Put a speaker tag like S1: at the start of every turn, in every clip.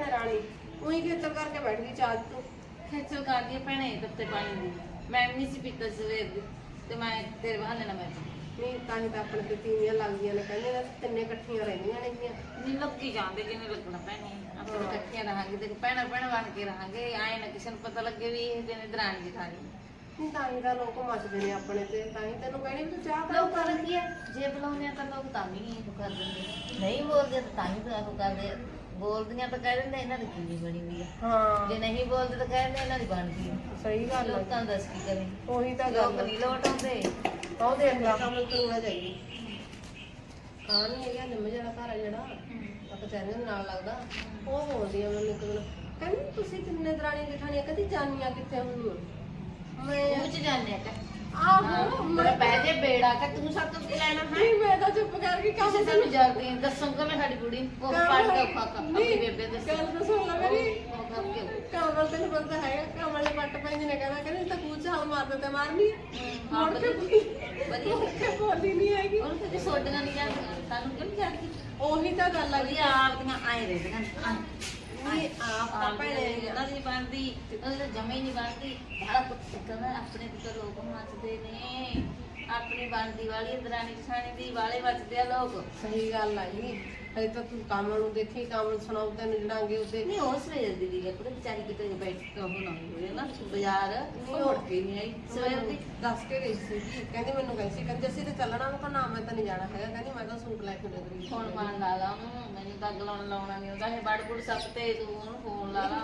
S1: ਭੈਣੇ ਰਾਣੀ? ਉਹੀ ਖੇਤਰ ਕਰਕੇ ਬੈਠ ਗਈ ਚਾਹ ਤੂੰ।
S2: ਖੇਚਲ ਕਰਦੀ ਆ ਭੈਣੇ ਤੱਤੇ ਪਾਣੀ ਦੀ। ਮੈਂ ਵੀ ਨਹੀਂ ਸੀ ਪੀਤਾ ਸਵੇਰ ਦੀ ਤੇ ਮੈਂ ਤੇਰੇ ਬਹਾਨੇ ਨਾਲ ਮੈਂ
S1: ਨਹੀਂ ਤਾਂ ਹੀ ਤਾਂ ਆਪਣੇ ਤੇ ਤੀਵੀਆਂ ਲੱਗਦੀਆਂ ਨੇ ਕਹਿੰਦੇ ਨੇ ਤਿੰਨੇ ਇਕੱਠੀਆਂ ਰਹਿੰਦੀਆਂ ਨੇਗੀਆਂ
S2: ਨਹੀਂ ਲੱਗੀ ਜਾਂਦੇ ਜਿਵੇਂ ਲੱਗਣਾ ਭੈਣੇ? ਆਪਾਂ ਇਕੱਠੀਆਂ ਰਹਾਂਗੇ ਤੇ ਭੈਣਾ ਭੈਣਾ ਬਣ ਕੇ ਰਹਾਂਗੇ ਆਏ ਨਾ ਕਿਸੇ ਨੂੰ ਪਤਾ ਲੱਗੇ ਵੀ ਇਹ ਦਿਨ ਦਰਾਣੀ ਜਠਾਣੀ
S1: ਨਹੀਂ। ਤਾਂ ਹੀ ਤਾਂ ਲੋਕ ਮੱਚਦੇ ਨੇ ਆਪਣੇ ਤੇ ਤਾਂ ਹੀ ਤੈਨੂੰ ਕਹਿਣੀ ਵੀ ਤੂੰ ਚਾਹ ਕਰ
S2: ਲੋਕ ਕਰਨ ਕੀ ਹੈ? ਜੇ ਬੁਲਾਉਂਦੇ ਆ ਤਾਂ ਲੋਕ ਤਾਂ ਵੀ ਉਹ ਕਰ ਦਿੰਦੇ ਨਹੀਂ ਬੋਲਦੇ ਤਾਂ ਤਾਂ ਹੀ ਉਹ ਕਰਦੇ ਬੋਲਦੀਆਂ ਤਾਂ ਕਹਿ ਦਿੰਦੇ ਇਹਨਾਂ ਦੀ ਕਿੰਨੀ ਬਣੀ ਹੋਈ ਆ।
S1: ਹਾਂ।
S2: ਜੇ ਨਹੀਂ ਬੋਲਦੇ ਤਾਂ ਕਹਿ ਦਿੰਦੇ ਇਹਨਾਂ ਦੀ ਬਣਦੀ ਆ।
S1: ਸਹੀ ਗੱਲ ਹੈ
S2: ਲੋਕਾਂ ਦਾ ਦੱਸ ਕੀ ਕਰੇ।
S1: ਉਹੀ ਤਾਂ
S2: ਲੋਕ
S1: ਗੱਲ
S2: ਨਹੀਂ ਲੋਟ ਆਉਂਦੇ।
S1: ਆਉ ਦੇਖ ਲਾ। ਕੰਮ ਕਰਨਾ ਚਾਹੀਦੀ ਕਾਂ। ਨਹੀਂ ਹੈਗਾ ਨਿੰਮ ਜਿਹੜਾ ਘਰ ਆ ਜਿਹੜਾ। ਆਪਾਂ ਚੈਨਲ ਦੇ ਨਾਲ ਲੱਗਦਾ। ਉਹ ਬੋਲਦੀ ਆ ਮੈਨੂੰ ਇੱਕ ਦਿਨ। ਕਹਿੰਦੀ ਤੁਸੀਂ ਕਿੰਨੇ ਦਰਾਣੀ ਜਠਾਣੀਆਂ ਕਦੀ ਜਾਨੀਆਂ ਕਿੱਥੇ ਹੁੰਦੀਆਂ ਮੈਂ
S2: ਉਹ ਚ ਜਾਂਦੇ ਆ
S1: ਆਹੋ।
S2: ਮੇਰਾ ਬਹਿ ਜੇ ਬੇੜਾ ਕਿ ਤੂੰ ਸਭ ਤੋਂ ਕੀ ਲੈਣਾ ਹੈ?
S1: ਨਹੀਂ ਮੈਂ ਤਾਂ ਚੁੱਪ ਕਰਕੇ ਕੰਮ
S2: ਕਿਸੇ ਸਾਨੂੰ ਜਲਦੀ ਦੱਸੋ ਕਿ ਮੈਂ ਸਾਡੀ ਕੁੜੀ ਉਹ ਪੜ ਕੇ ਖਾ ਖਾ ਆਪਣੀ ਬੇਬੇ ਦੱਸੋ।
S1: ਗੱਲ ਸੁਣ ਲੈ ਮੇਰੀ।
S2: ਉਹ ਕਰ ਕੇ
S1: ਕਮਲ ਤੈਨੂੰ ਪਤਾ ਹੈਗਾ ਕਮਲ ਨੇ ਪੱਟ ਪੈਂਦੀ ਨੇ ਕਹਿੰਦਾ ਕਹਿੰਦੀ ਤਾਂ ਕੂਚ ਹਾਲ ਮਾਰਦੇ ਤੇ ਮਾਰਨੀ।
S2: ਹਾਂ,
S1: ਮੁੜ ਕੇ
S2: ਵਧੀਆ।
S1: ਮੁੜ ਕੇ ਬੋਲੀ ਨਹੀਂ ਹੈਗੀ।
S2: ਉਹਨੂੰ ਤੇ ਸੋਡੀਆਂ ਨਹੀਂ ਜਾਂਦੀਆਂ ਸਾਨੂੰ ਕਿਉਂ ਜਾਂਦੀ?
S1: ਉਹੀ ਤਾਂ ਗੱਲ ਆ
S2: ਅਗਲੀ ਆਪ ਦੀਆਂ ਆਏ ਰਹਿੰਦੀਆਂ
S1: ਨਹੀਂ ਆਪ ਤਾਂ
S2: ਦੀ ਬਣਦੀ ਜਮੇ ਨਹੀਂ ਬਣਦੀ। ਕਹਿੰਦਾ ਆਪਣੇ ਤੇ ਤਾਂ ਲੋਕ ਮੱਚਦੇ ਨੇ। ਆਪਣੀ ਬਣਦੀ ਵਾਲੀ ਦਰਾਣੀ ਜਠਾਣੀ ਦੀ ਵਾਲੇ ਮੱਚਦੇ ਆ ਲੋਕ।
S1: ਸਹੀ ਗੱਲ ਆ ਜੀ। ਹਜੇ ਤਾਂ ਤੂੰ ਕਮਲ ਨੂੰ ਦੇਖੀ ਕਮਲ ਸੁਣਾਉ ਤੈਨੂੰ ਜੜਾਂਗੇ ਉਹਦੇ
S2: ਨਹੀਂ ਉਹ ਸਵੇਰ ਦੀ ਦੀ ਕੁੜੇ ਵਿਚਾਰੀ ਕਿਤੇ ਬੈਠ ਕੇ ਉਹ ਨਾ ਹੋਏ ਨਾ ਬਾਜ਼ਾਰ।
S1: ਨਹੀਂ,
S2: ਉਹ ਮੁੜ ਕੇ ਨਹੀਂ ਆਈ ਸਵੇਰ ਦੀ।
S1: ਦੱਸ ਕੇ ਗਈ ਸੀ ਕਹਿੰਦੀ ਮੈਨੂੰ ਕਹਿੰਦੀ ਸੀ ਕਹਿੰਦੀ ਅਸੀਂ ਤੇ ਚੱਲਣਾ ਕਿਹਾ ਨਾ ਮੈਂ ਤਾਂ ਨਹੀਂ ਜਾਣਾ ਹੈਗਾ ਕਹਿੰਦੀ ਮੈਂ ਤਾਂ ਸੂਟ ਲੈ ਕੇ ਨਿਕਲੀ
S2: ਫੋਨ ਮਾਰ ਲਾ ਲਾ ਉਹਨੂੰ ਮੈਨੂੰ ਤਾਂ ਗਲਾਉਣ ਲਾਉਣਾ ਨਹੀਂ ਹੁੰਦਾ ਇਹ ਬੜ ਬੁੜ ਸੱਪ ਤੇ ਤੂੰ ਉਹਨੂੰ ਫੋਨ ਲਾ ਲਾ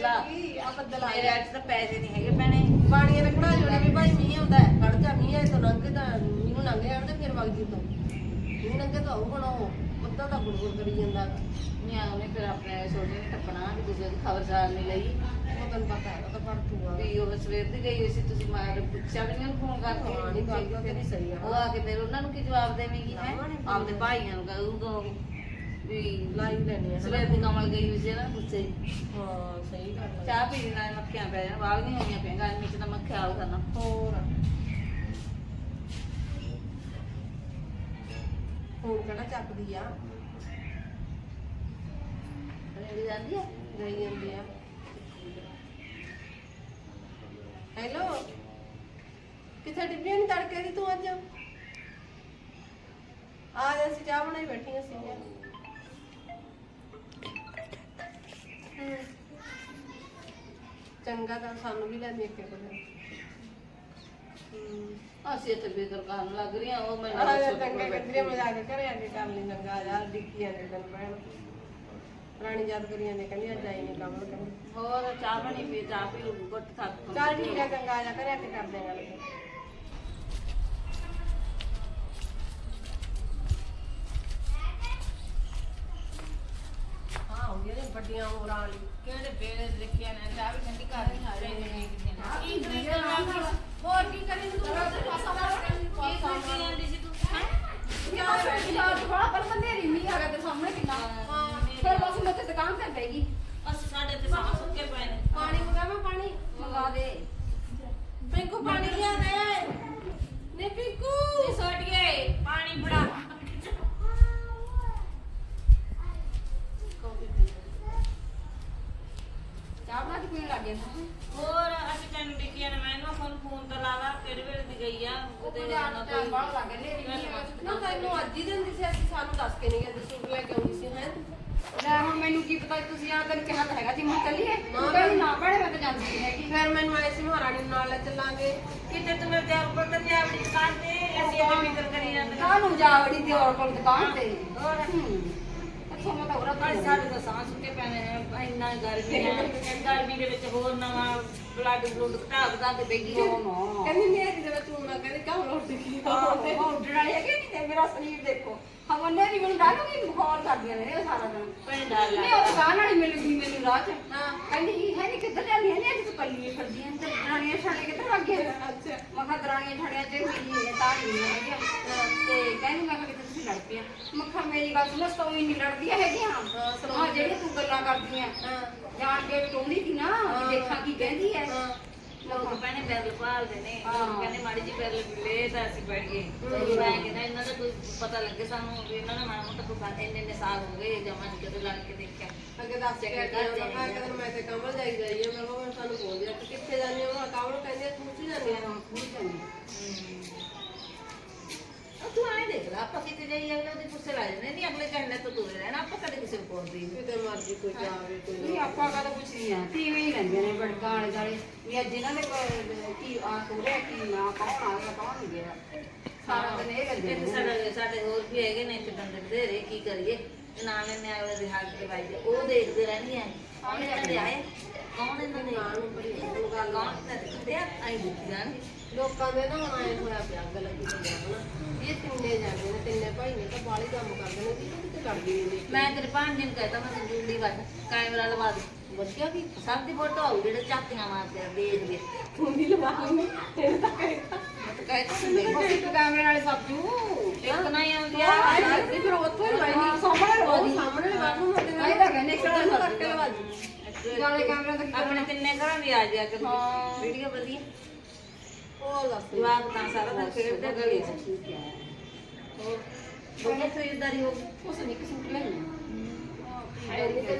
S2: ਲਾ।
S1: ਤੇ ਆ ਬੱਦਲ ਆ
S2: ਮੇਰੇ ਅੱਜ ਤਾਂ ਪੈਸੇ ਨਹੀਂ ਹੈਗੇ ਭੈਣੇ।
S1: ਬਾਣੀਆਂ ਨੇ ਕਢਾ ਜੋੜੇ ਵੀ ਭਾਈ ਮੀਂਹ ਆਉਂਦਾ ਹੈ ਖੜ ਜਾ ਮੀਂਹ ਆਏ ਤਾਂ ਲੰਘ ਤਾਂ ਮੀਂਹ ਨੂੰ ਲੰਘ ਜਾਣ ਤੇ ਫਿਰ ਵਗ ਜੀ ਤੋਂ। ਮੀਂਹ ਲੰਘੇ ਤਾਂ ਉਹ ਹੁਣ ਉਹ ਬੱਦਲ ਦਾ ਗੁੜਗੁੜ ਕਰੀ ਜਾਂਦਾ।
S2: ਨਹੀਂ ਉਹਨੇ ਫਿਰ ਆਪਣੇ ਛੋਟੇ ਨੇ ਟੱਪਣਾ ਵੀ ਤੁਸੀਂ ਉਹਦੀ ਖਬਰ ਸਾਰ ਨਹੀਂ ਲਈ।
S1: ਉਹ ਤੈਨੂੰ ਪਤਾ ਉਹ ਤਾਂ ਤੂੰ
S2: ਵੀ ਉਹ ਸਵੇਰ ਦੀ ਗਈ ਹੋਈ ਸੀ ਤੁਸੀਂ ਮਾਰ ਪੁੱਛਿਆ ਵੀ ਨਹੀਂ ਫੋਨ ਕਰਕੇ?
S1: ਹਾਂ, ਨਹੀਂ, ਗੱਲ ਤਾਂ ਤੇਰੀ ਸਹੀ ਆ।
S2: ਉਹ ਆ ਕੇ ਫਿਰ ਉਹਨਾਂ ਨੂੰ ਕੀ ਜਵਾਬ ਦੇਵੇਂਗੀ ਹੈ?
S1: ਨਾ, ਨਹੀਂ
S2: ਆਪਦੇ ਭਾਈਆਂ ਨੂੰ ਕਹੂਗਾ ਵੀ
S1: ਲਾਈ ਲੈਣੀ ਹੈ
S2: ਸਵੇਰ ਦੀ ਕਮਲ ਗਈ ਹੋਈ ਸੀ ਨਾ ਪੁੱਛੇ
S1: ਹਾਂ ਸਹੀ ਗੱਲ ਹੈ
S2: ਚਾਹ ਪੀਣ ਨਾਲ ਮੱਖੀਆਂ ਪੈ ਜਾਣ ਵਾਲੀਆਂ ਹੋਈਆਂ ਪਈਆਂ ਗਰਮੀ ਚ ਤਾਂ ਮੱਖਿਆ ਆਉ ਕਰਨਾ
S1: ਹੋਰ? ਹੁਣ ਕਿਹੜਾ ਚੱਕਦੀ ਆ?
S2: ਰੇੜੀ ਜਾਂਦੀ ਹੈ
S1: ਗਈ ਜਾਂਦੀ ਆ। ਹੈਲੋ? ਕਿੱਥੇ ਡਿੱਬੀਆਂ ਨਹੀਂ ਤੜਕੇ ਦੀ ਤੂੰ ਅੱਜ? ਆ ਜਾ, ਅਸੀਂ ਚਾਹ ਬਣਾਈ ਬੈਠੀਆਂ ਸੀਗੀਆਂ ਚੰਗਾ ਤਾਂ ਸਾਨੂੰ ਵੀ ਲੈ ਦੇ ਕੇ ਬਣਾ
S2: ਅਸੀਂ ਇੱਥੇ ਬੇਦਰ ਕਰਨ ਲੱਗ ਰਹੀਆਂ ਉਹ ਮੈਂ
S1: ਆ ਜਾ ਚੰਗਾ ਮਜ਼ਾਕ ਕੇ ਕਰ ਲਈ ਨੰਗਾ ਯਾਰ ਡਿੱਕੀਆਂ ਨੇ ਦਿਨ ਬਹਿਣ ਰਾਣੀ ਯਾਦ ਕਰੀਆਂ ਨੇ ਕਹਿੰਦੀ ਅੱਜ ਆਈ ਨਹੀਂ ਕੰਮ ਕਹਿੰਦੀ
S2: ਹੋਰ ਚਾਹ ਬਣੀ ਪੀ ਚਾਹ ਪੀ ਲੂ ਗੁੱਟ ਥੱਕ
S1: ਚੱਲ ਠੀਕ ਹੈ ਚੰਗਾ ਆ। ਜਾ ਘਰੇ ਆ ਕੇ ਕਰਦੇ ਹਾਂ ਗੱਲ। ਹਾਂ ਹੋ ਗਿਆ ਨੇ ਵੱਡੀਆਂ ਉਮਰਾਂ ਵਾਲੀ
S2: ਕਿਹੜੇ ਬੇੜੇ ਦੇਖਿਆ ਨੇ ਚਾਹ ਵੀ ਠੰਡੀ ਕਰ ਨੇ ਕੀ
S1: ਹੋਰ ਕੀ ਕਰੀ ਤੂੰ ਪਾਸਾ ਮਾਰ
S2: ਖਰੀਦੀ ਜਾਂਦੀ ਸੀ ਤੂੰ ਹੈ
S3: ਫਿਰ ਬਸ ਮੈਂ ਤੇ ਦੁਕਾਨ ਤੇ ਬੈਗੀ
S2: ਅਸੀਂ ਸਾਡੇ ਤੇ ਸਾਹ ਸੁੱਕੇ ਪਏ ਨੇ
S1: ਪਾਣੀ ਮੰਗਾ ਮੈਂ ਪਾਣੀ
S3: ਮੰਗਾ ਦੇ
S1: ਪਿੰਕੂ ਪਾਣੀ ਲਿਆ ਦੇ ਨੇ ਪਿੰਕੂ
S2: ਨੀ ਸੋਟੀਏ ਪਾਣੀ ਫੜਾ
S3: ਚਾਹ ਬਣਾ ਕੇ ਪੀਣ ਲੱਗ ਗਏ
S2: ਹੋਰ ਤੈਨੂੰ ਡਿੱਕੀਆਂ ਨੇ ਮੈਂ ਨਾ ਫੋਨ ਫੋਨ ਤੇ ਲਾ ਲਾ ਕਿਹੜੇ ਵੇਲੇ ਦੀ ਗਈ ਆ
S3: ਉਹ
S2: ਕਿਤੇ
S3: ਬਾਜ਼ਾਰ
S2: ਨਾ
S3: ਦਾ ਟਾਈਮ
S2: ਕੋਈ
S3: ਬਾਹਰ ਲੱਗ ਗਿਆ ਨੇਰੀ
S1: ਨਾ ਤੈਨੂੰ ਅੱਜ ਹੀ ਦਿੰਦੀ ਸੀ ਅਸੀਂ ਸਾਨੂੰ ਦੱਸ ਕੇ ਨਹੀਂ ਗਏ ਸੂਟ ਲੈ ਕੇ ਆਉਂਦੀ ਸੀ ਹੈ।
S3: ਲੈ ਹੁਣ ਮੈਨੂੰ ਕੀ ਪਤਾ ਤੁਸੀਂ ਆ ਤੈਨੂੰ ਕਿਹਾ ਤਾਂ ਹੈਗਾ ਸੀ ਮੈਂ ਚੱਲੀਏ।
S1: ਨਾ,
S3: ਤੂੰ ਕਹਿੰਦੀ ਨਾ ਭੈਣੇ ਮੈਂ ਤਾਂ ਜਾਂਦੀ ਨਹੀਂ ਹੈਗੀ।
S1: ਫਿਰ ਮੈਨੂੰ ਆਏ ਸੀ ਮਹਾਰਾਣੀ ਨੂੰ ਨਾਲ ਲੈ ਚੱਲਾਂਗੇ।
S2: ਕਿਤੇ ਤੂੰ ਮੇਰੇ ਤੇ ਉੱਪਰ ਤੇ ਨਹੀਂ ਆਪਣੀ ਦੁਕਾਨ ਤੇ ਅਸੀਂ ਐਵੇਂ ਫਿਕਰ ਕਰੀ ਜਾਂਦੇ
S3: ਕਾਹਨੂੰ ਜਾਵੜੀ ਤੇ ਔਰ ਕੋਲ ਦੁਕਾਨ ਤੇ?
S2: ਹੋਰ।
S3: ਅੱਛਾ ਮੈਂ ਤਾਂ ਉਰਾ
S2: ਪਰ ਸਾਡੇ ਤਾਂ ਸਾਹ ਸੁੱਕੇ ਪੈਣੇ ਨੇ ਇੰਨਾ ਗਰਮੀ ਹੈ। ਗਰਮੀ ਦੇ ਵਿੱਚ ਹੋਰ ਨਵਾਂ ਬਲੱਡ ਬਲੂਡ ਘਟਾ ਘਟਾ ਕੇ ਬੈਠੀ
S3: ਨਾ ਨਾ।
S1: ਕਹਿੰਦੀ ਮੇਰੀ ਦੇ ਵਿੱਚ ਹੁਣ ਕਹਿੰਦੀ ਕੰਮ ਰੋਟੀ ਕੀ
S3: ਉਹ ਉੱਡਣ ਵਾਲੀ ਹੈਗੀ ਨਹੀਂ ਤੇ ਮੇਰਾ ਸਰੀਰ ਦੇਖੋ। ਹਮ ਨੇ ਵੀ ਮੈਨੂੰ ਡਾਲੂਗੀ ਬੁਖਾਰ ਕਰਦੀਆਂ ਨੇ ਇਹ ਸਾਰਾ ਦਿਨ।
S2: ਭੈਣ ਡਰ
S3: ਨਹੀਂ ਉਹ ਦੁਕਾਨ ਵਾਲੀ ਮਿਲ ਗਈ ਮੈਨੂੰ ਰਾਹ 'ਚ।
S1: ਹਾਂ।
S3: ਕਹਿੰਦੀ ਹੈ ਨਹੀਂ ਕਿੱਧਰ ਜਾਂਦੀ ਹੈ? ਨਹੀਂ ਅੱਜ ਤੂੰ ਕੱਲੀ ਫਿਰਦੀ ਆਂ ਤੇ ਦਰਾਣੀਆਂ ਛਾਣੇ ਕਿੱਧਰ ਲੱਗ ਗਏ?
S1: ਅੱਛਾ।
S3: ਮੈਂ ਕਿਹਾ ਦਰਾਣੀਆਂ ਛਾਣਿਆਂ 'ਚ ਮਿਲੀ ਹੈ ਤਾਂ ਨਹੀਂ ਹੈਗੀ ਤੇ ਕਹਿੰਦੀ ਮੈਂ ਕਿਹਾ ਕਿਤੇ ਤੁਸੀਂ ਲੜ ਪਿਆ ਮੈਂ ਕਿਹਾ ਮੇਰੀ ਗੱਲ ਸੁਣ ਹੀ ਨਹੀਂ ਲੜਦੀਆਂ ਹੈਗੀਆਂ।
S1: ਹਾਂ,
S3: ਜਿਹੜੀਆਂ ਤੂੰ ਗੱਲਾਂ ਕਰਦੀਆਂ
S1: ਹਾਂ।
S3: ਜਾਣ ਕੇ ਟੋਂਦੀ ਸੀ ਨਾ ਵੀ ਦੇਖਾਂ ਕੀ ਕਹਿੰਦੀ ਹੈ
S1: ਹਾਂ।
S2: ਲੋਕ ਪਹਿਨੇ ਬੈਰਲ ਭਾਲਦੇ ਨੇ। ਲੋਕ ਕਹਿੰਦੇ ਮਾੜੀ ਜੀ ਬੈਰਲ ਮਿਲੇ ਤਾਂ ਅਸੀਂ ਬੈਠ ਗਏ। ਮੈਂ ਕਹਿੰਦਾ ਇਹਨਾਂ ਦਾ ਕੋਈ ਪਤਾ ਲੱਗੇ ਸਾਨੂੰ ਵੀ ਇਹਨਾਂ ਨੇ ਮਾੜਾ ਮੋਟਾ ਕੋਈ ਗੱਲ ਇੰਨੇ ਇੰਨੇ ਸਾਲ ਹੋ ਗਏ ਜਮਾਂ ਨੀ ਕਦੇ ਲੜ ਕੇ ਦੇਖਿਆ।
S1: ਅੱਗੇ ਦੱਸ ਕੇ ਹਟੀ ਆ ਮੈਂ ਕਿਹਾ ਕਦੋਂ ਮੈਂ ਤੇ ਕਮਲ ਜਾਈ ਜਾਈ ਆ ਮੈਂ ਕਿਹਾ ਮੈਂ ਸਾਨੂੰ ਬੋਲ ਦਿਆ ਕਿ ਕਿੱਥੇ ਜਾਂਦੇ ਹੋ ਮੈਂ ਕਮਲ ਕਹਿੰਦੀ ਆ, ਤੂੰ ਕੀ ਜਾਂਦੀ ਆ
S3: ਪੂਰੀ ਜਾਂਦੀ
S2: ਉਹ ਤੂੰ ਆਏ ਦੇਖ ਲੈ ਆਪਾਂ ਕਿਤੇ ਜਾਈ ਜਾਂਦੇ ਉਹਦੇ ਪੁੱਛੇ ਲਾ ਜਾਂਦੇ ਨਹੀਂ ਅਗਲੇ ਕਹਿੰਦੇ ਤਾਂ ਦੂਰ ਰਹਿਣਾ ਆਪਾਂ ਕਦੇ ਕਿਸੇ ਨੂੰ ਕੋਲਦੀ
S1: ਕਿਤੇ ਮਰਜ਼ੀ ਕੋਈ ਜਾਵੇ ਕੋਈ
S3: ਨਹੀਂ ਆਪਾਂ ਕਦੋਂ ਪੁੱਛਦੀ ਆ ਟੀਵੀ ਹੀ ਲੈਂਦੇ ਨੇ ਬੜਕਾ ਵਾਲੇ ਜਾਲੇ ਵੀ ਅੱਜ ਇਹਨਾਂ ਦੇ ਕੋਲ ਕੀ ਆ ਕੋਰੇ ਕੀ ਨਾ ਕੌਣ ਆ ਗਿਆ ਕੌਣ ਨਹੀਂ ਗਿਆ ਸਾਰਾ ਦਿਨ ਇਹ ਲੈਂਦੇ
S2: ਇੱਥੇ
S3: ਨੇ
S2: ਸਾਡੇ ਸਾਡੇ ਹੋਰ ਵੀ ਹੈਗੇ ਨੇ ਇੱਥੇ ਬੰਦੇ ਬਥੇਰੇ ਕੀ ਕਰੀਏ ਤੇ ਨਾਲ ਇਹਨੇ ਆਲੇ ਦੇ ਹੱਥ ਤੇ ਵਾਜਦੇ ਉਹ ਦੇਖਦੇ ਰਹਿੰਦੀਆਂ ਕੌਣ ਇਹਨਾਂ ਦੇ ਆਏ ਕੌਣ ਇਹਨਾਂ ਦੇ
S1: ਨਾਲ ਨੂੰ ਬੜੀ ਉਹ ਗੱਲ
S2: ਕੌਣ ਇਹਨਾਂ ਦੇ ਕਿਤੇ ਆਈ ਦਿੱਤੀ ਜਾਣਗੇ
S1: ਲੋਕਾਂ ਦੇ ਨਾ ਹੁਣ ਆਏ ਹੋਇਆ ਪਿਆ ਅੱਗ ਲੱਗੀ ਪਈ ਆ ਹਨਾ ਇਹ ਤਿੰਨੇ ਜਾਂਦੇ ਨੇ ਤਿੰਨੇ ਭਾਈ ਨੇ ਤਾਂ ਬਾਲੀ ਕੰਮ ਕਰਦੇ ਨੇ ਕਿਤੇ ਕਿਤੇ ਲੜਦੀ ਨਹੀਂ ਦੇਖੀ
S2: ਮੈਂ ਤੇਰੇ ਭਾਂਜੇ ਨੂੰ ਕਹਿਤਾ ਮੈਂ ਤੈਨੂੰ ਜੁੰਡੀ ਵੱਢ ਕੈਮਰਾ ਲਵਾ ਦੇ।
S1: ਵਧੀਆ ਵੀ?
S2: ਸਭ ਦੀ ਫੋਟੋ ਆਉ ਜਿਹੜੇ ਝਾਤੀਆਂ ਮਾਰਦੇ ਆ ਦੇਖਦੇ
S1: ਤੂੰ ਵੀ ਲਵਾ ਲਈ ਤੇਰੇ ਤਾਂ ਕਹੇ
S2: ਮੈਂ ਤਾਂ ਕਹਿਤਾ
S3: ਉਹ ਇੱਕ ਕੈਮਰੇ ਵਾਲੇ ਸੱਜੂ
S2: ਇੱਕ ਨਾ ਹੀ ਆਉਂਦੀ ਆ।
S1: ਆਈ ਲੱਗਦੀ ਫਿਰ ਉੱਥੇ ਲਵਾਈ। ਨਹੀਂ
S3: ਸਾਹਮਣੇ ਲਵਾ
S1: ਉਹ
S3: ਦੀ।
S1: ਸਾਹਮਣੇ ਲਵਾ ਦੂੰ ਮੈਂ ਤੇਰੇ
S3: ਆਈ ਤਾਂ ਕਹਿੰਦੇ ਇੱਕ
S1: ਨਾਲ
S3: ਨਾਲ
S1: ਕਰਕੇ ਲਵਾ ਦੂੰ।
S3: ਜਾਲੇ ਕੈਮਰਾ ਤਾਂ ਕੀ
S2: ਆਪਣੇ ਤਿੰਨੇ ਘਰਾਂ ਦੀ ਆ ਜਾ ਕੇ
S1: ਹਾਂ।
S2: ਵੀਡੀਓ ਵਧੀਆ।
S1: ਉਹ ਦੱਸ
S2: ਜਵਾਬ ਤਾਂ ਸਾਰਾ ਦਿਨ ਖੇਡਦੇ ਗਲੀ 'ਚ ਹੋਰ। ਬਹੁਤ ਖਰੀਦਦਾਰੀ ਹੋ
S3: ਉਸ ਨੇ ਇੱਕ ਸੂਟ ਲੈ
S1: ਤੈਨੂੰ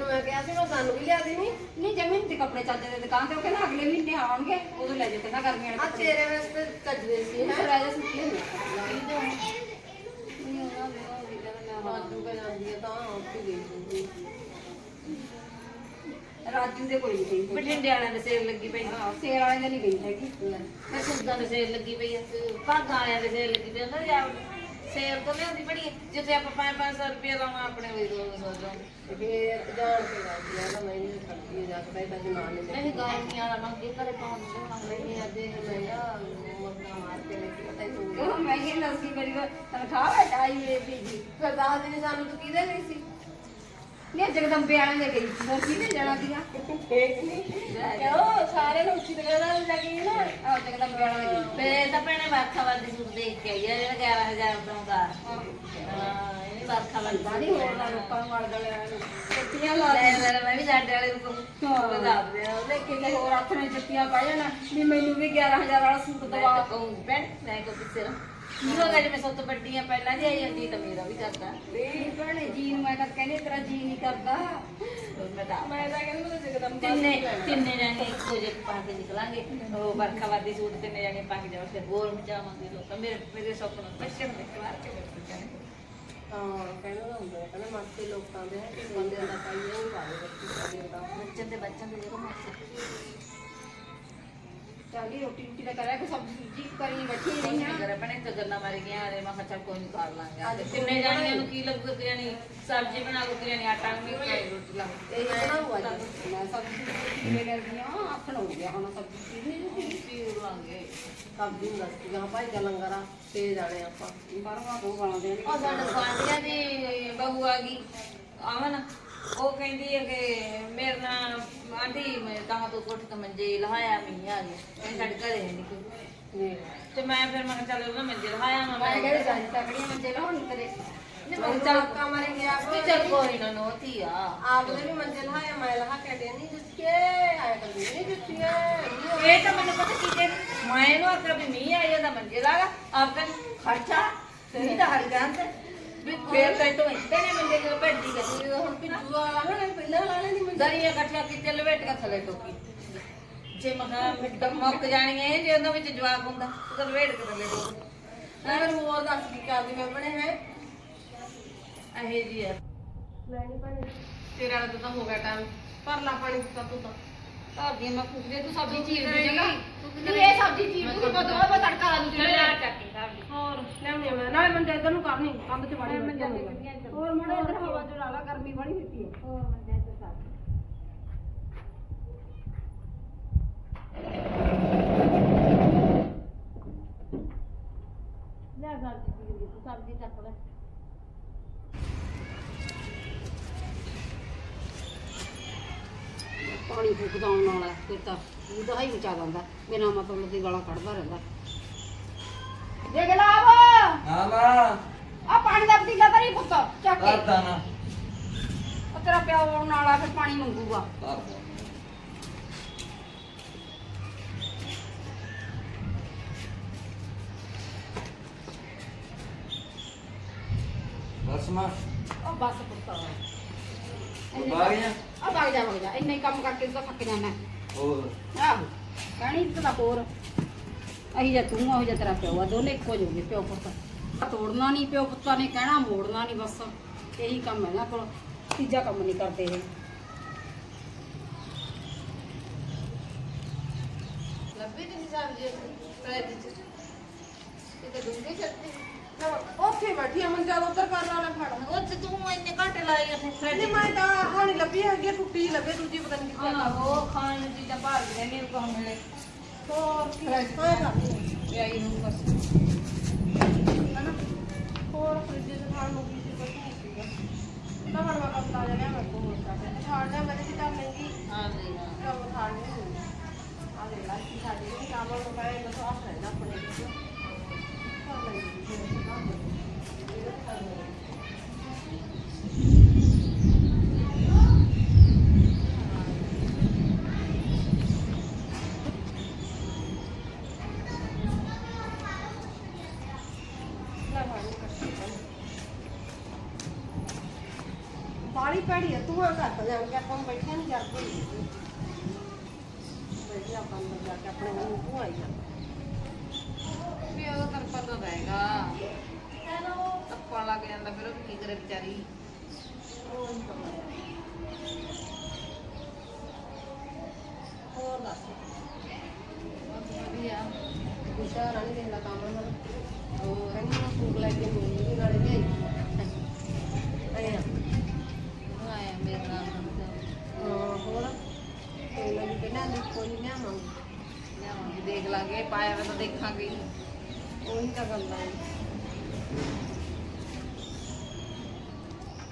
S1: ਮੈਂ ਕਿਹਾ ਸੀ ਮੈਂ ਸਾਨੂੰ ਵੀ ਲਿਆ ਦੇਣੀ
S3: ਨਹੀਂ ਜਮੀਨ ਤੇ ਕੱਪੜੇ ਚੱਲਦੇ ਨੇ ਦੁਕਾਨ ਤੇ ਉਹ ਕਹਿੰਦਾ ਅਗਲੇ ਮਹੀਨੇ ਆਉਣਗੇ ਉਦੋਂ ਲੈ ਜਾ ਕਹਿੰਦਾ ਗਰਮੀਆਂ
S1: ਆ
S3: ਵਾਲੇ
S1: ਤੇਰੇ ਵਾਸਤੇ ਕੱਜਦੇ ਸੀ ਹੈ
S3: ਰਾਜਾ ਸੂਟ ਲੈ ਨਹੀਂ ਉਹਨਾਂ ਦੇ ਉਹ ਵੀ ਕਹਿੰਦਾ ਮੈਂ
S1: ਰਾਜੂ ਕੇ ਜਾਂਦੀ ਤਾਂ ਉੱਥੇ ਗਈ ਸੀ
S3: ਰਾਜੂ ਦੇ ਕੋਈ ਨਹੀਂ
S2: ਬਠਿੰਡੇ ਵਾਲਿਆਂ ਦੇ ਸੇਲ ਲੱਗੀ ਪਈ।
S3: ਹਾਂ ਸੇਰ ਵਾਲੇ ਦੇ ਨਹੀਂ ਗਈ ਹੈਗੀ।
S2: ਮੈਂ ਸੂਟਾਂ ਦੇ ਸੇਲ ਲੱਗੀ ਪਈ ਆ ਭਾਗਾਂ ਵਾਲਿਆਂ ਦੇ ਸੇਲ ਲੱਗੀ ਪਈ ਉਹਨਾਂ ਦੀ ਆਪ ਸੇਲ ਤੋਂ ਲਿਆਉਂਦੀ ਬੜੀ ਹੈ। ਜਿੱਥੇ ਆਪਾਂ 5-500 ਰੁਪਏ ਲਾਉਣਾ ਆਪਣੇ ਸੌ ਜਾਣ
S1: ਤੇ ਫਿਰ ਜਾਣ ਕੇ ਰਾਜੀ ਆ ਤਾਂ ਮੈਂ ਨਹੀਂ ਖੜਦੀ ਜਾ ਕੇ ਤਾਂ ਜਮਾਨ ਨਹੀਂ
S2: ਨਹੀਂ ਗਾਉਣੀਆਂ ਵਾਲਾ ਮੰਗੇ ਘਰੇ ਪਾਉਣ ਨੂੰ
S1: ਨਹੀਂ ਅੱਜ ਇਹ ਮੈਂ ਆ ਮਰਨਾ ਮਾਰ ਕੇ ਲੈ ਕੇ ਪਤਾ ਹੀ ਤੂੰ
S3: ਉਹ ਮਹਿੰਗੀ ਲੱਗੀ ਮੇਰੀ ਤਨਖਾਹ ਹੈ ਵੀ
S1: ਫਿਰ ਸਾਨੂੰ ਤੂੰ ਕਿਹਦੇ ਸੀ?
S3: ਨਹੀਂ ਜਗਦੰਬੇ ਵਾਲਿਆਂ ਦੇ ਗਈ ਸੀ ਹੋਰ ਕਿਹਨੇ ਜਾਣਾ ਸੀਗਾ?
S1: ਠੀਕ ਨਹੀਂ ਕਿਉਂ? ਸਾਰੇ ਨੂੰ ਉੱਚੀ ਨਾਲ ਲੱਗੀ ਨਾ
S3: ਆ ਜਗਦੰਬੇ ਵਾਲਿਆਂ ਦੇ ਗਈ
S2: ਤੇ ਤਾਂ ਭੈਣੇ ਵਰਖਾਵਾਦੀ ਸੂਟ ਦੇਖ ਕੇ ਆਈ ਆ ਜਿਹੜਾ 11000 ਦਾ। ਹਾਂ। ਇਹ ਵਰਖਾਵਾਦੀ
S3: ਬਾੜੀ ਹੋਰ ਨਾ ਲੋਕਾਂ ਨੂੰ ਨੂੰ ਕੁੱਤੀਆਂ ਲਾ
S2: ਲੈ ਮੈਂ ਵੀ ਸਾਡੇ ਵਾਲੇ ਨੂੰ
S3: ਹਾਂ।
S2: ਬਤਾ ਦੇ ਉਹਨੇ
S3: ਕਿਤੇ ਹੋਰ ਹੱਥ ਨੇ ਜੁੱਤੀਆਂ ਪਾ ਜਾਣਾ ਵੀ ਮੈਨੂੰ ਵੀ 11000 ਵਾਲਾ ਸੂਟ
S2: ਮੈਂ
S3: ਦਵਾ
S2: ਤਾਂ ਕਹੂੰ ਭੈਣ ਮੈਂ ਕੋ ਪਿੱਛੇ ਰਾਂ ਉਹ ਗੱਲ ਜਿਵੇਂ ਸਭ ਤੋਂ ਵੱਡੀ ਆ ਪਹਿਲਾਂ ਦੀ ਆਈ ਜਾਂਦੀ ਤਾਂ ਮੇਰਾ ਵੀ ਕਰਦਾ।
S3: ਨਹੀਂ ਭੈਣੇ ਜੀ ਨੂੰ ਮੈਂ ਤਾਂ ਕਹਿੰਦੀ ਤੇਰਾ ਜੀ ਨਹੀਂ ਕਰਦਾ।
S2: ਮੈਂ ਤਾਂ
S1: ਮੈਂ ਤਾਂ ਕਹਿੰਦੀ ਮੈਂ ਜਗਦੰਬਾ
S2: ਤਿੰਨੇ ਤਿੰਨੇ ਜਾਣੇ ਇੱਕੋ ਜਿਹੇ ਪਾ ਕੇ ਨਿਕਲਾਂਗੇ। ਉਹ ਵਰਖਾਵਾਦੀ ਸੂਟ ਤਿੰਨੇ ਜਾਣੇ ਪਾ ਕੇ ਜਾਵਾਂ ਫਿਰ ਹੋਰ ਮਚਾਵਾਂਗੇ ਲੋਕਾਂ ਮੇਰੇ ਮੇਰੇ ਸੁਪਨੇ ਪਛਣ ਦੇ ਕਵਾਰ ਕੇ ਬੈਠ ਜਾਣੇ।
S1: ਹਾਂ ਕਹਿੰਦਾ ਹੁੰਦਾ ਕਹਿੰਦਾ ਮਸਤੇ ਲੋਕਾਂ ਦੇ ਹੈ ਕਿ ਬੰਦੇ ਦਾ ਪਾਈਏ ਉਹ ਵਾਲੇ ਬੱਚੇ ਦਾ।
S2: ਬੱਚਨ ਦੇ ਜਿਹੜਾ ਮੱਛ
S3: ਚਾਲੀ ਰੋਟੀ ਰੋਟੀ ਦਾ ਕਰਿਆ ਕਿ ਸਬਜ਼ੀ ਸੁਬਜ਼ੀ ਕਰੀ ਬੈਠੀ ਰਹੀ ਆ।
S2: ਕਰ ਆਪਣੇ ਤੇ ਗੱਲਾਂ ਮਾਰ ਗਿਆ ਅਰੇ ਮੈਂ ਕਿਹਾ ਚੱਲ ਕੋਈ ਨਹੀਂ ਕਰ ਲਾਂਗੇ। ਅੱਜ ਤਿੰਨੇ ਜਾਣੀਆਂ ਨੂੰ ਕੀ ਲੱਗੂ ਕਿ ਜਾਨੀ ਸਬਜ਼ੀ ਬਣਾ ਲਓ ਕਿ ਜਾਨੀ ਆਟਾ ਵੀ ਖਾਈ ਰੋਟੀ ਲਾ
S1: ਇਹ ਬਣਾ ਹੁਆ ਜੀ
S3: ਮੈਂ ਸਬਜ਼ੀ ਕਿਵੇਂ ਕਰਦੀ ਆ? ਆਖਣ ਹੋ ਗਿਆ ਹੁਣ ਸਬਜ਼ੀ ਕਿਵੇਂ ਨਹੀਂ
S2: ਪੀ ਲਾਂਗੇ
S1: ਸਬਜ਼ੀ ਨੂੰ ਦੱਸ ਗਾ ਭਾਈ ਦਾ ਲੰਗਰ ਆ ਤੇ ਜਾਣੇ ਆਪਾਂ।
S3: ਤੋਂ ਗਾਲਾਂ ਦੇਣ
S2: ਉਹ ਸਾਡੇ ਗੁਆਂਢੀਆਂ ਦੀ ਬਹੂ ਆ ਗਈ। ਆਵਨ ਉਹ ਕਹਿੰਦੀ ਹੈ ਕਿ ਮੇਰੇ ਨਾਲ ਆਂਟੀ ਮੈਂ ਤਾਂ ਤੋਂ ਕੋਠ ਤੋਂ ਮੰਜੇ ਲਹਾਇਆ ਮੀਂਹ ਆ ਗਿਆ ਇਹ ਸਾਡੇ ਘਰੇ ਹੈ ਨਹੀਂ ਕੋਈ।
S1: ਨੇ
S2: ਤੇ ਮੈਂ ਫਿਰ ਮੈਂ ਕਿਹਾ ਚੱਲ ਉਹਦਾ ਮੰਜੇ ਲਹਾਇਆ ਮੈਂ।
S3: ਮੈਂ ਕਹਿੰਦੀ ਜਾਈ ਤਕੜੀਆਂ ਮੰਜੇ ਲਾਉਣ ਤੇਰੇ।
S2: ਨਹੀਂ ਮੈਂ ਕਿਹਾ ਚੱਲ
S1: ਕਮਰੇ ਗਿਆ।
S2: ਵੀ ਚੱਲ ਕੋਈ ਨਾ ਨੋਤੀ ਆ।
S1: ਆਪਨੇ ਵੀ ਮੰਜ਼ਿਲ ਹਾਇਆ ਮੈਂ ਲਹਾ ਕੇ ਦੇਣੀ ਜਿੱਕੇ ਆਇਆ ਕਰਦੀ ਨਹੀਂ ਜਿੱਤੀਏ।
S2: ਇਹ ਤਾਂ ਮੈਨੂੰ ਪਤਾ ਕੀ ਕਿ ਮੈਂ ਇਹਨੂੰ ਆਖਿਆ ਵੀ ਮੀਂਹ ਆਇਆ ਤਾਂ ਮੰਜੇ ਲਾਗਾ ਆਪ ਕਹਿੰਦੀ ਖਰਚਾ ਤੇਰੀ ਤਾਂ ਹਰ ਵੀ ਫੇਰ ਤਾਂ ਤੂੰ ਇੱਥੇ ਨੇ ਮੰਜੇ ਕੋਲ ਭੱਜੀ ਗਈ
S1: ਹੁਣ ਪਿੱਛੂ ਵਾਲਾ ਨਾ ਪਹਿਲਾਂ ਲਾਣੇ ਦੀ ਮੰਜ਼ਿਲ
S2: ਦਰੀਆਂ ਇਕੱਠੀਆਂ ਕੀਤੇ ਲਵੇਟ ਕੇ ਥੱਲੇ ਟੋਕੀ ਜੇ ਮਗਾ ਮਿੱਟ ਮੁੱਕ ਜਾਣੀਆਂ ਜੇ ਉਹਨਾਂ ਵਿੱਚ ਜਵਾਬ ਹੁੰਦਾ ਤਾਂ ਲਵੇਟ ਕੇ ਥੱਲੇ ਟੋਕੀ
S1: ਮੈਂ ਮੈਨੂੰ ਹੋਰ ਦੱਸ ਕੀ ਕਰਦੀ ਮੈਂ ਬਣੇ ਹੈ।
S2: ਇਹ ਜੀ ਆ।
S1: ਲੈਣੀ ਪਾਣੀ ਤੇਰੇ ਵਾਲਾ ਤਾਂ ਹੋ ਗਿਆ ਟਾਈਮ ਲਾ ਪਾਣੀ ਤਾਂ ਤੂੰ।
S3: ਮੈਂ ਪੁੱਛਦੇ ਤੂੰ ਸਬਜ਼ੀ ਚੀਰ ਦੀ
S2: ਕਰੇਂਗੀ?
S3: ਜਗ੍ਹਾ?
S2: ਤੂੰ ਕੀ
S3: ਤੂੰ ਇਹ ਸਬਜ਼ੀ ਚੀਰ ਤੂੰ ਕਦੋਂ ਮੈਂ ਤੜਕਾ ਲਾ ਦੂੰ
S2: ਚੱਲ ਯਾਰ ਚੱਕੀ
S1: ਮੈਂ ਨਾਲੇ ਮੰਜੇ ਇਧਰ ਨੂੰ ਕਰਨੀ ਕੰਧ ਚ ਵਾੜੀ
S3: ਹੋਰ ਮੁੰਡੇ ਇਧਰ ਹਵਾ ਚ ਲਾ ਲਾ ਗਰਮੀ ਬੜੀ ਹੁੰਦੀ ਹੈ
S2: ਹੋਰ ਮੰਜੇ ਤੇ ਸਾਡੀ ਲੈ ਸਬਜ਼ੀ ਪੀ ਲਈ ਤੂੰ ਸਬਜ਼ੀ ਚੱਕ ਲੈ।
S3: ਪਾਣੀ ਫੁਕਦਾਉਣ ਵਾਲਾ ਹੈ, ਫਿਰ ਤਾਂ ਉਹਦਾ ਹੀ ਮਚਾ ਦਿੰਦਾ ਬਿਨਾਂ ਮਤਲਬ ਦੀ ਗਾਲਾਂ ਕੱਢਦਾ ਰਹਿੰਦਾ। ਦੇਖ ਲਾ
S4: ਨਾ ਨਾ।
S3: ਆ ਪਾਣੀ ਦਾ ਪਤੀਲਾ ਤਾਂ ਨਹੀਂ ਪੁੱਤ ਚੱਕ ਤੇਰਾ ਪਿਓ ਆਉਣ ਵਾਲਾ ਫਿਰ ਪਾਣੀ ਮੰਗੂਗਾ। ਪੁੱਤ।
S4: ਬਾਰੀਆਂ?
S3: ਆ ਬਾਗ ਜਾ ਬਾਗ ਇੰਨੇ ਕੰਮ ਕਰਕੇ ਤਾਂ ਅਹੀ ਜਾ ਤੂੰ ਉਹ ਜਾ ਤੇਰਾ ਪਿਓ ਆ ਦੋਨੇ ਇੱਕੋ ਜਿਹੇ ਪਿਓ ਪੁੱਤ। ਤੋੜਨਾ ਨਹੀਂ ਪਿਓ ਪੁੱਤਾਂ ਨੇ ਕਹਿਣਾ ਮੋੜਨਾ ਨਹੀਂ ਬਸ। ਇਹੀ ਕੰਮ ਹੈ ਨਾ ਕੋਲ। ਤੀਜਾ ਕੰਮ ਨਹੀਂ ਕਰਦੇ ਇਹ।
S1: ਲੱਭੀ ਨਹੀਂ ਸਬਜ਼ੀ ਫਰਿੱਜ ਚ। ਕਿਤੇ ਡੂੰਘੀ ਛੱਡੀ ਉੱਥੇ ਬੈਠੀ ਅਮਨ ਜਦ ਉੱਧਰ ਕਰਨ ਵਾਲਾ ਫੜ
S2: ਉਹ ਤੇ ਤੂੰ ਇੰਨੇ ਘੰਟੇ ਲਾਈ ਉੱਥੇ
S1: ਨਹੀਂ
S2: ਫਰੈਂਡ
S1: ਮੈਂ ਤਾਂ ਆਹ ਨਹੀਂ ਲੱਭੀ ਹੈਗੀ ਆ, ਟੁੱਟੀ ਜਿਹੀ ਲੱਭੇ ਦੂਜੀ ਪਤਾ ਨਹੀਂ ਕਿੱਥੇ
S2: ਹਾਂ ਉਹ ਖਾਣ ਨੂੰ ਚੀਜ਼ਾਂ ਭਾਲ ਦੇ ਨਹੀਂ ਕੋ ਮਿਲੇ
S1: ਹੋਰ ਕੀ? ਹੋਏਗਾ
S2: ਵਿਆਹੀ ਨੂੰ ਬਸ।
S1: ਹਨਾ ਹੋਰ ਫਰਿੱਜ ਚ ਖਾਣ ਨੂੰ ਕੀ ਸੀ ਕੁਛ ਨਹੀਂ ਸੀਗਾ ਤਾਂ ਹੁਣ ਮੈਂ ਕੰਮ ਤਾਜ਼ਾ ਲਿਆ ਮੈਂ ਕੋਲ ਹੋਰ ਕਰ ਛਾੜ ਲਿਆ ਮੈਂ ਤੇ ਕਿਤਾ ਮਹਿੰਗੀ
S2: ਹਾਂ ਜੀ ਹਾਂ।
S1: ਕੰਮ ਖਾਣ ਨਹੀਂ ਹੁੰਦੀ ਆ ਲੈ ਲਾ ਕੀ ਸਾਡੇ ਨਹੀਂ ਕੰਮ ਨੂੰ ਪਾਏ ਬਸ ਆਹ ਰਹਿੰਦਾ ਆਪਣੇ ਵਿੱਚ ਕੰਮ ਇਹ ਕਰ ਲੈਂਦੀ ਬਾਲੀ ਪੜੀ ਹੈ ਤੂੰ ਆ ਘਰ ਜਾ ਕੇ ਆਪਾਂ ਨੂੰ ਬੈਠਿਆ ਨਹੀਂ ਕਰਦੇ ਬੈਠੀ ਆਪਾਂ ਅੰਦਰ ਜਾ ਕੇ ਆਪਣੇ ਨੂੰ ਤੂੰ ਆਈ
S2: ਵੀ ਉਹ ਤਾਂ ਪਤਾ ਰਹੇਗਾ। ਟੱਪਾ ਲੱਗ ਜਾਂਦਾ ਫਿਰ ਉਹ ਕੀ ਕਰੇ ਵਿਚਾਰੀ।
S1: ਹੋਰ ਦੱਸ।
S2: ਬਸ ਵਧੀਆ।
S1: ਗੁਸ਼ਾ ਰਾਣੀ ਦੇਖ ਲਾ ਕੰਮ ਨਾਲ ਉਹ ਕਹਿੰਦੀ ਮੈਂ ਸੂਟ ਲੈ ਕੇ ਵੀ ਨਾਲੇ ਲਿਆਈ ਆਇਆ
S2: ਉਹ ਆਇਆ ਮੇਰੇ ਨਾਲ
S1: ਹਾਂ ਹੋਰ ਕੋਈ ਨਾ ਵੀ ਕਹਿੰਦਾ ਨਹੀਂ ਕੋਈ ਨਹੀਂ ਆਵਾਂਗੇ
S2: ਲਿਆਵਾਂਗੇ ਦੇਖ ਲਾਂਗੇ ਪਾਇਆ ਵਾ ਤਾਂ ਦੇਖਾਂਗੇ ਹੀ।
S1: ਉਹੀ ਤਾਂ ਗੱਲ ਆ।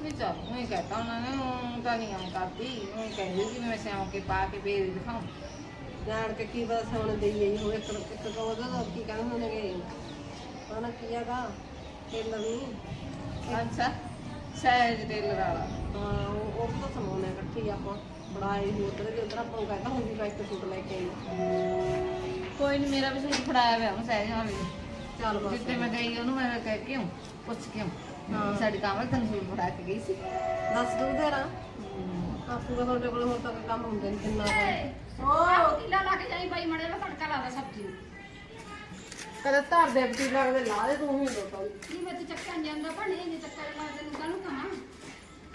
S2: ਨਹੀਂ ਚੱਲ ਮੈਂ ਕਹਤਾ ਉਹਨਾਂ ਨੇ ਉਹ ਤਾਂ ਨਹੀਂ ਆਉਂ ਕਰਦੀ। ਉਹ ਕਹਿੰਦੀ ਕਿ ਮੈਂ ਸਿਆਉਂ ਕੇ ਪਾ ਕੇ ਫੇਰ ਦਿਖਾਉਂ।
S1: ਜਾਣ ਕੇ ਕੀ ਪਤਾ ਸੌਣ ਦੇਈ ਗਈ ਹੋਵੇ ਇੱਕ ਇੱਕ ਕੋ ਉਹਦਾ ਤਾਂ ਕੀ ਕਹਿੰਦੇ ਹੁੰਦੇ ਨੇ। ਉਹਨਾਂ ਕੀ ਹੈਗਾ ਟੇਲਰ ਨਹੀਂ
S2: ਅੱਛਾ ਸਹਿਜ ਵਾਲਾ।
S1: ਹਾਂ ਉਹ ਉਹ ਤਾਂ ਸਮਾਉਣੇ ਇਕੱਠੀ ਆਪਾਂ। ਬੜਾਏ ਹੀ ਉਧਰ ਦੇ ਉਧਰ ਆਪਾਂ ਕਹਿੰਦਾ ਹੁਣ ਵੀ ਇੱਕ ਸੂਟ ਲੈ ਕੇ ਆਈ।
S2: ਕੋਈ ਨਹੀਂ ਮੇਰਾ ਵੀ ਸੂਟ ਫੜਾਇਆ ਹੋਇਆ ਉਹ ਸਹਿਜ ਨਾਲ
S1: ਚੱਲ ਬਸ
S2: ਜਿੱਤੇ ਮੈਂ ਗਈ ਉਹਨੂੰ ਮੈਂ ਕਹਿ ਕਿਉਂ ਪੁੱਛ ਕਿਉਂ ਸਾਡੀ ਕਾਮਲ ਤੈਨੂੰ ਸੂਟ ਫੜਾ ਕੇ ਗਈ ਸੀ।
S1: ਦੱਸ ਦੂ ਤੇਰਾ ਆ ਪੂਰਾ ਤੁਹਾਡੇ ਕੋਲ ਹੋਰ ਤਾਂ ਕੋਈ ਕੰਮ ਹੁੰਦੇ ਨਹੀਂ ਕਿੰਨਾ ਕੰਮ।
S3: ਉਹ ਕਿਲਾ ਲਾ ਕੇ ਜਾਈ ਬਾਈ ਮੜੇ ਦਾ ਤੜਕਾ ਲਾ ਦੇ ਸਬਜ਼ੀ ਨੂੰ।
S1: ਕਦੇ ਧਰ ਦੇ ਪਤੀ ਲੱਗਦੇ ਲਾ ਦੇ ਤੂੰ ਹੀ ਲੋਕਾਂ ਨੂੰ
S3: ਨਹੀਂ ਮੈਂ ਤੇ ਚੱਕਾ ਨੀ ਜਾਂਦਾ ਭਣੇ ਨਹੀਂ ਚੱਕਾ ਲਾ ਤੈਨੂੰ ਕਾਹਨੂੰ ਕਹਾਂ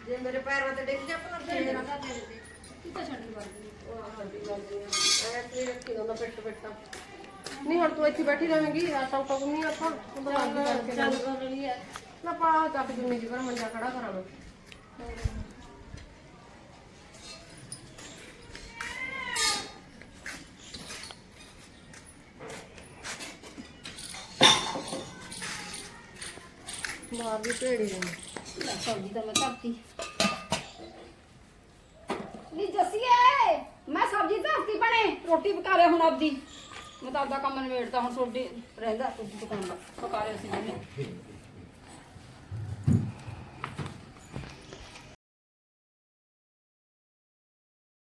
S1: ਜੇ ਮੇਰੇ ਪੈਰ ਤੇ ਡਿੱਗ ਜਾ ਪਰ ਲੱਗਦੀ ਆ ਐ ਤੇ। ਰੱਖੀ ਦੋਨਾ ਪਿੱਟ ਪਿੱਟਾ ਨਹੀਂ ਹੁਣ ਤੂੰ ਇੱਥੇ ਬੈਠੀ ਰਹੇਂਗੀ ਆ ਤਾਂ ਟਕ ਨਹੀਂ ਆਪਾਂ ਉਹ ਤਾਂ ਬੰਦ ਕਰਕੇ
S2: ਚੱਲ ਲਈ ਆ
S1: ਨਾ ਪਾ ਚੱਕ ਜੁੰਨੀ ਜੀ ਕਰ ਮੰਜਾ ਖੜਾ ਕਰਾਂਗਾ ਬਾਹਰ ਵੀ ਭੇੜੀ ਨੇ
S3: ਸਬਜ਼ੀ ਤਾਂ ਮੈਂ ਧਰਤੀ ਨੀ ਜਸੀਏ ਮੈਂ ਸਬਜ਼ੀ ਧਰਤੀ ਬਣੇ ਰੋਟੀ ਪਕਾ ਲਿਆ ਹੁਣ ਆਪਦੀ। ਮੈਂ ਤਾਂ ਆਪਦਾ ਕੰਮ ਨਿਬੇੜਤਾ, ਹੁਣ ਛੋਡੀ ਰਹਿੰਦਾ ਤੁਸੀਂ ਪਕਾਉਣ ਦਾ। ਪਕਾ ਲਿਆ ਸੀ ਜਿਹਨੇ